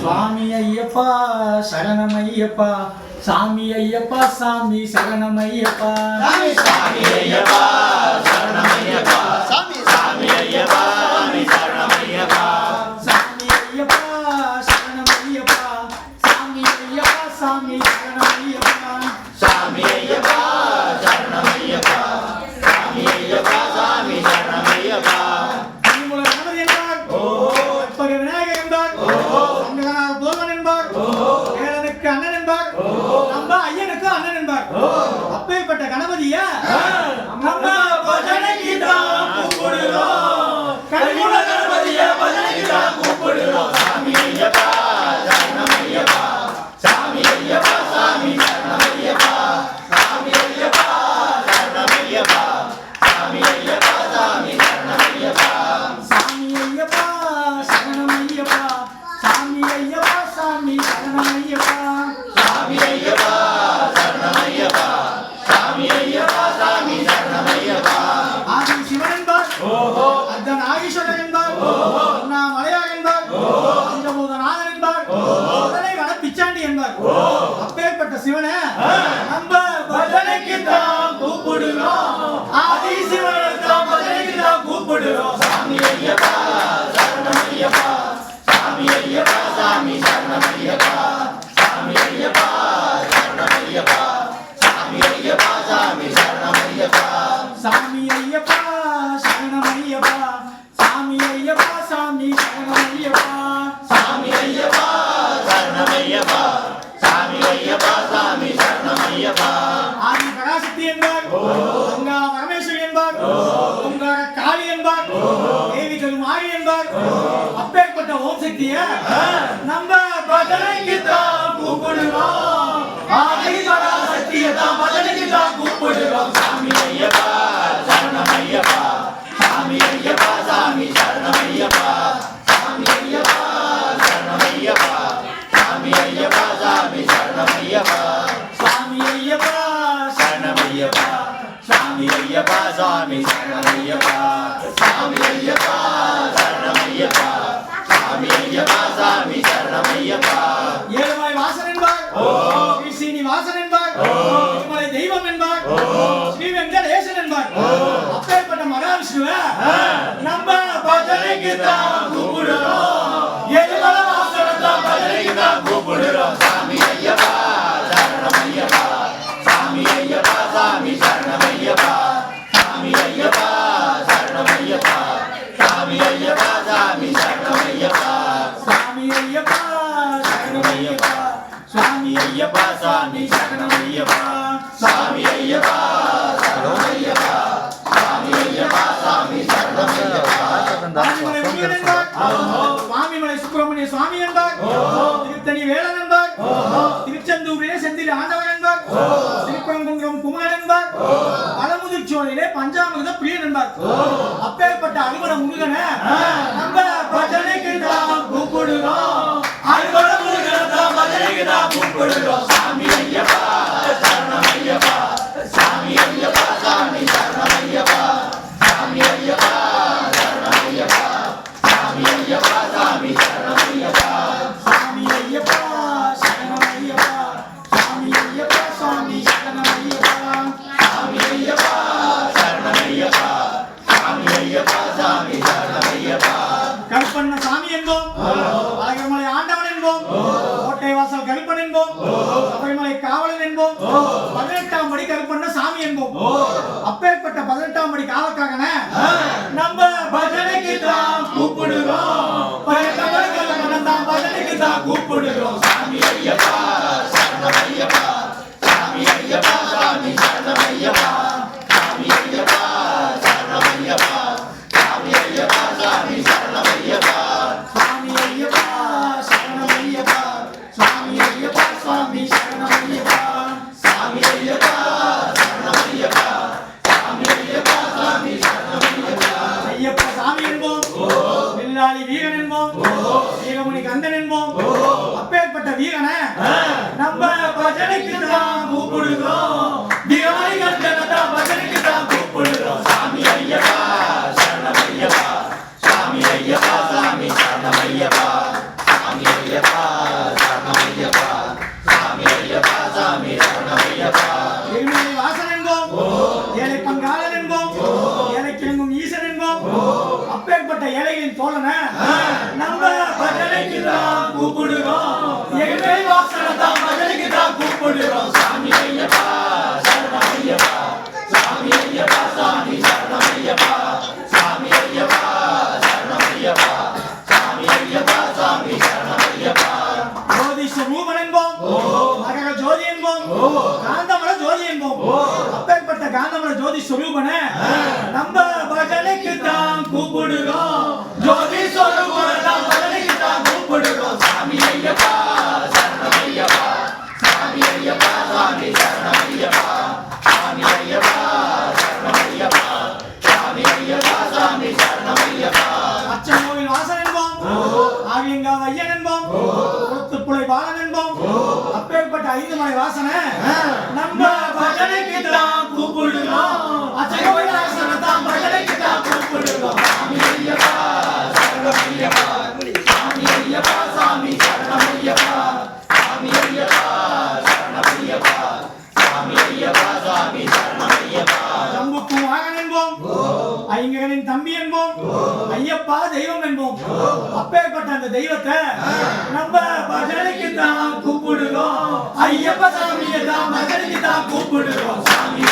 சுவாமி ஐயப்பா சரணம் ஐயப்பா சாமி ஐயப்பா சாமி சரணம் ஐயப்பா சாமி சாமி ஐயப்பா. நம்ம ஐயனுக்கு அண்ணன் என்பார். அப்பேற்பட்ட கணபதிய அர்த்தன் ஆகீஸ்வரன் என்பார். அண்ணா மலையார் என்பார். பஞ்சபூதநாதன் என்பார். உடனே வன பிச்சாண்டி என்பார். அப்பேற்பட்ட சிவனை நம்ம பஜனைக்கு தான் கூப்பிடுறோம் கங்கா பரமேஸ்வரி என்பார் ஓங்கார காளி என்பார் தேவிகள் மாறி என்பார். அப்பேற்பட்ட ஓம் சக்திய நம்ம பஜனைக்கு தான் கூப்பிடுறோம். ஆதி பராசக்திய தான் தான் கூப்பிடுறோம். சாமி சரணம் ஐயப்பா சாமி ஐயப்பா சரணம் ஐயப்பா சாமி ஐயப்பா சாமி சரணம் ஐயப்பா ஏழுமலை வாசன் என்பார். என்பார். திருமலை தெய்வம் என்பார். ஸ்ரீ வெங்கடேசன் என்பார். அப்பேற்பட்ட மகாவிஷ்ணுவ நம்ம பஜனைக்கு தான் கூப்பிடுறோம். ஏழுமலை வாசனை தான் பஜனைக்கு தான் கூப்பிடுறோம். திருச்செந்தூரிலே செந்தில் ஆண்டவர் என்பார். திருப்பரங்குன்றம் குமரன் என்பார். பழமுதிர்ச்சோலையிலே பஞ்சாமிரத பிரியன் என்பார். அப்பேற்பட்ட அருமண முருகனை நம்ம பஜனைக்கு தான் கூப்பிடுறோம். அருமண முருகனை தான் பஜனைக்கு தான் கூப்பிடுறோம். சாமி ஐயப்பா. என்போம். கோட்டை வாசல் கருப்பன் என்போம். சபரிமலை காவலன் என்போம். பதினெட்டாம் படி கருப்பண்ண சாமி என்போம். அப்பேற்பட்ட பதினெட்டாம் படி காவக்காகன நம்ம பஜனைக்கு தான் கூப்பிடுறோம் வில்லாளி வீரன் என்போம். வீரமுனி கந்தன் என்போம். அப்பேற்பட்ட வீரனை நம்ம பஜனைக்கு தான் கூப்பிடுகிறோம். அப்பேற்பட்ட ஏழைகளின் தோழன நம்ம பஜனைக்கு தான் கூப்பிடுறோம் எங்கள் வாசனை தான் பஜனைக்கு தான் கூப்பிடுறோம் சாமி ஐயப்பா சரணம் ஐயப்பா சாமி ஐயப்பா சாமி சரணம் ஐயப்பா சாமி ஐயப்பா சரணம் ஐயப்பா சாமி ஐயப்பா சாமி சரணம் ஐயப்பா. ஜோதி ஸ்வரூபன் என்போம் மகர ஜோதி என்போம். என்போம் அப்பேற்பட்ட காந்தமல ஜோதி ஸ்வரூபனை நம்ம பஜனைக்கு தான் கூப்பிடுறோம். ஜோதி சொருபுரம் நம்ம பஜனைக்கு தான் கூப்பிடுறோம். சாமி ஐயப்பா சரணம் ஐயப்பா சாமி ஐயப்பா சாமி சரணம் ஐயப்பா சாமி ஐயப்பா சரணம் ஐயப்பா சாமி ஐயப்பா சாமி சரணம் ஐயப்பா அச்சமோவில் வாசன் என்போம். ஆவியங்கா ஐயன் என்போம். புலை பாலன் என்போம். அப்பேற்பட்ட ஐந்து மலை வாசனை. நம்ம பஜனைக்கு தான் கூப்பிடுறோம் அச்சமோவில் வாசனை தான் பஜனைக்கு தான் கூப்பிடுறோம் என்போம். ஐங்கனின் தம்பி என்போம். ஐயப்பா தெய்வம் என்போம். அப்பேற்பட்ட அந்த தெய்வத்தை நம்ம பஜனைக்கு தான் கூப்பிடுறோம். ஐயப்ப சாமியை தான் பஜனைக்கு தான் கூப்பிடுறோம். சாமி